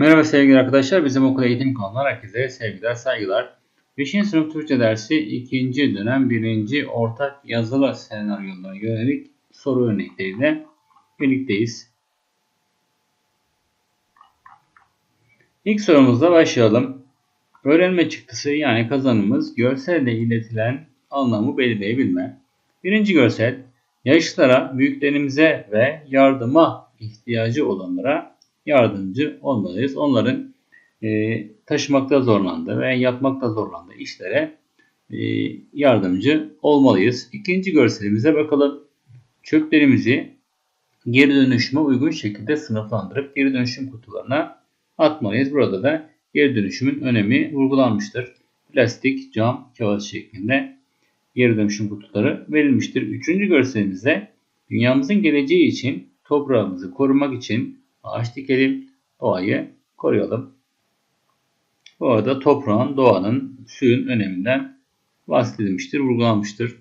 Merhaba sevgili arkadaşlar. Bizim okul eğitim kanalından herkese sevgiler, saygılar. 5. sınıf Türkçe dersi 2. dönem 1. ortak yazılı senaryolarına yönelik soru örnekleriyle birlikteyiz. İlk sorumuzla başlayalım. Öğrenme çıktısı yani kazanımız görselle iletilen anlamı belirleyebilme. Birinci görsel, yaşlılara, büyüklerimize ve yardıma ihtiyacı olanlara yardımcı olmalıyız. Onların e, taşımakta zorlandığı ve yapmakta zorlandığı işlere e, yardımcı olmalıyız. İkinci görselimize bakalım. Çöplerimizi geri dönüşüme uygun şekilde sınıflandırıp geri dönüşüm kutularına atmalıyız. Burada da geri dönüşümün önemi vurgulanmıştır. Plastik, cam, kağıt şeklinde geri dönüşüm kutuları verilmiştir. Üçüncü görselimizde dünyamızın geleceği için toprağımızı korumak için ağaç dikelim, doğayı koruyalım. Bu arada toprağın, doğanın, suyun öneminden bahsedilmiştir, vurgulanmıştır.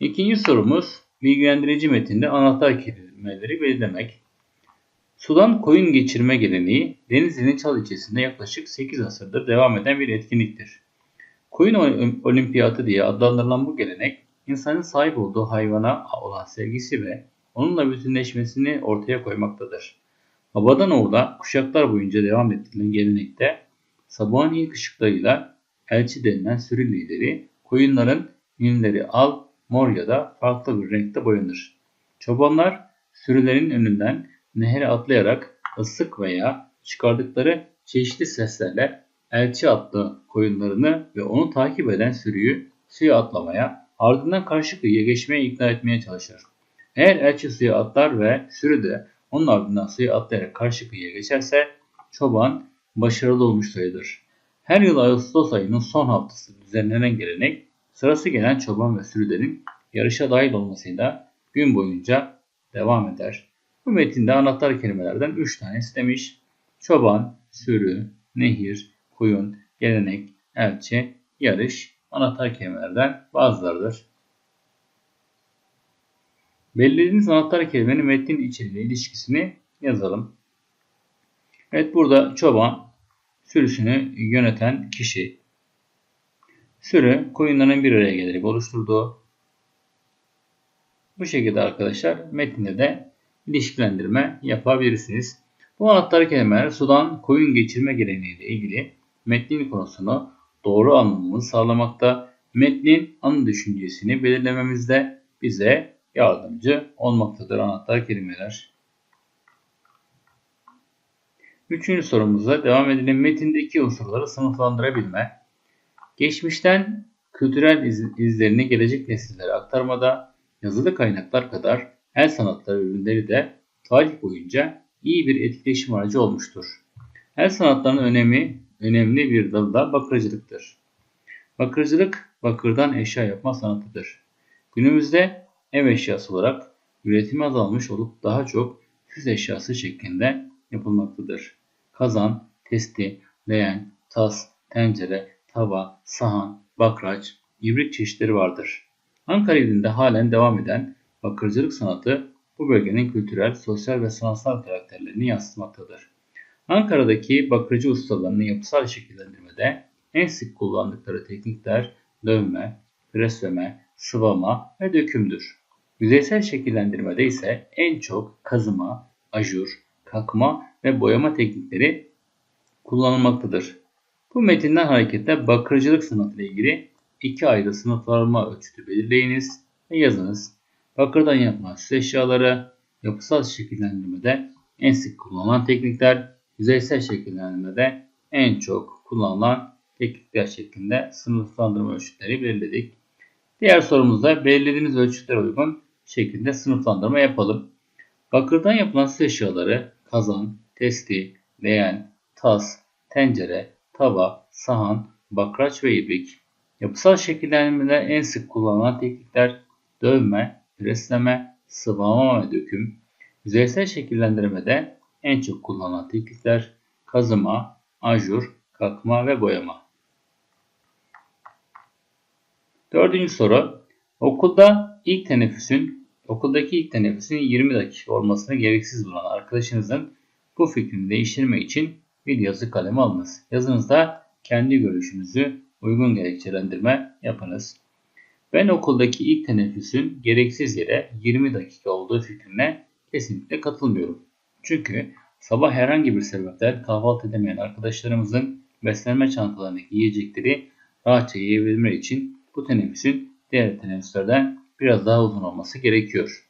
İkinci sorumuz bilgilendirici metinde anahtar kelimeleri belirlemek. Sudan koyun geçirme geleneği Denizli'nin Çal ilçesinde yaklaşık 8 asırdır devam eden bir etkinliktir. Koyun olimpiyatı diye adlandırılan bu gelenek insanın sahip olduğu hayvana olan sevgisi ve onunla bütünleşmesini ortaya koymaktadır. Babadan oğula kuşaklar boyunca devam ettirilen gelenekte sabahın ilk ışıklarıyla elçi denilen sürü lideri koyunların yünleri al, mor ya da farklı bir renkte boyanır. Çobanlar sürülerin önünden nehre atlayarak ıslık veya çıkardıkları çeşitli seslerle elçi atlı koyunlarını ve onu takip eden sürüyü suya atlamaya, ardından karşı kıyıya geçmeye ikna etmeye çalışır. Eğer elçi suya atlar ve sürü de onun ardından suya atlayarak karşı kıyıya geçerse çoban başarılı olmuş sayılır. Her yıl Ağustos ayının son haftası düzenlenen gelenek sırası gelen çoban ve sürülerin yarışa dahil olmasıyla gün boyunca devam eder. Bu metinde anahtar kelimelerden 3 tanesi demiş. Çoban, sürü, nehir, koyun, gelenek, elçi, yarış anahtar kelimelerden bazılarıdır. Belirlediğiniz anahtar kelimenin metnin içeriğiyle ilişkisini yazalım. Evet burada çoban sürüsünü yöneten kişi. Sürü koyunların bir araya gelerek oluşturduğu. Bu şekilde arkadaşlar metinde de ilişkilendirme yapabilirsiniz. Bu anahtar kelimeler sudan koyun geçirme geleneği ile ilgili metnin konusunu doğru anlamamızı sağlamakta, metnin anı düşüncesini belirlememizde bize yardımcı olmaktadır anahtar kelimeler. Üçüncü sorumuza devam edelim. Metindeki unsurları sınıflandırabilme. Geçmişten kültürel iz, izlerini gelecek nesillere aktarmada yazılı kaynaklar kadar el sanatları ürünleri de tarih boyunca iyi bir etkileşim aracı olmuştur. El sanatlarının önemi önemli bir dalı da bakırcılıktır. Bakırcılık bakırdan eşya yapma sanatıdır. Günümüzde ev eşyası olarak üretimi azalmış olup daha çok süs eşyası şeklinde yapılmaktadır. Kazan, testi, leğen, tas, tencere, tava, sahan, bakraç, ibrik çeşitleri vardır. Ankara ilinde halen devam eden bakırcılık sanatı bu bölgenin kültürel, sosyal ve sanatsal karakterlerini yansıtmaktadır. Ankara'daki bakırcı ustalarının yapısal şekillendirmede en sık kullandıkları teknikler dövme, presleme, sıvama ve dökümdür. Yüzeysel şekillendirmede ise en çok kazıma, ajur, kakma ve boyama teknikleri kullanılmaktadır. Bu metinden hareketle bakırcılık sanatı ile ilgili iki ayrı sınıflarma ölçütü belirleyiniz ve yazınız. Bakırdan yapılan eşyaları, yapısal şekillendirmede en sık kullanılan teknikler, yüzeysel şekillendirmede en çok kullanılan teknikler şeklinde sınıflandırma ölçütleri belirledik. Diğer sorumuzda belirlediğiniz ölçütlere uygun şeklinde sınıflandırma yapalım. Bakırdan yapılan süs eşyaları kazan, testi, leğen, tas, tencere, tava, sahan, bakraç ve ibrik. Yapısal şekillendirmede en sık kullanılan teknikler dövme, presleme, sıvama ve döküm. Yüzeysel şekillendirmede en çok kullanılan teknikler kazıma, ajur, kakma ve boyama. Dördüncü soru. Okulda ilk teneffüsün okuldaki ilk teneffüsün 20 dakika olmasını gereksiz bulan arkadaşınızın bu fikrini değiştirmek için bir yazı kalemi alınız. Yazınızda kendi görüşünüzü uygun gerekçelendirme yapınız. Ben okuldaki ilk teneffüsün gereksiz yere 20 dakika olduğu fikrine kesinlikle katılmıyorum. Çünkü sabah herhangi bir sebepten kahvaltı edemeyen arkadaşlarımızın beslenme çantalarındaki yiyecekleri rahatça yiyebilmeleri için bu teneffüsün diğer teneffüslerden biraz daha uzun olması gerekiyor.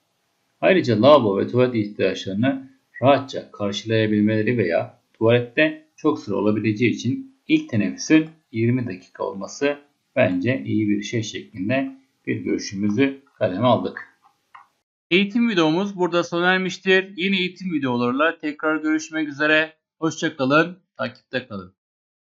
Ayrıca lavabo ve tuvalet ihtiyaçlarını rahatça karşılayabilmeleri veya tuvalette çok sıra olabileceği için ilk teneffüsün 20 dakika olması bence iyi bir şey şeklinde bir görüşümüzü kaleme aldık. Eğitim videomuz burada sona ermiştir. Yeni eğitim videolarıyla tekrar görüşmek üzere. Hoşçakalın, takipte kalın.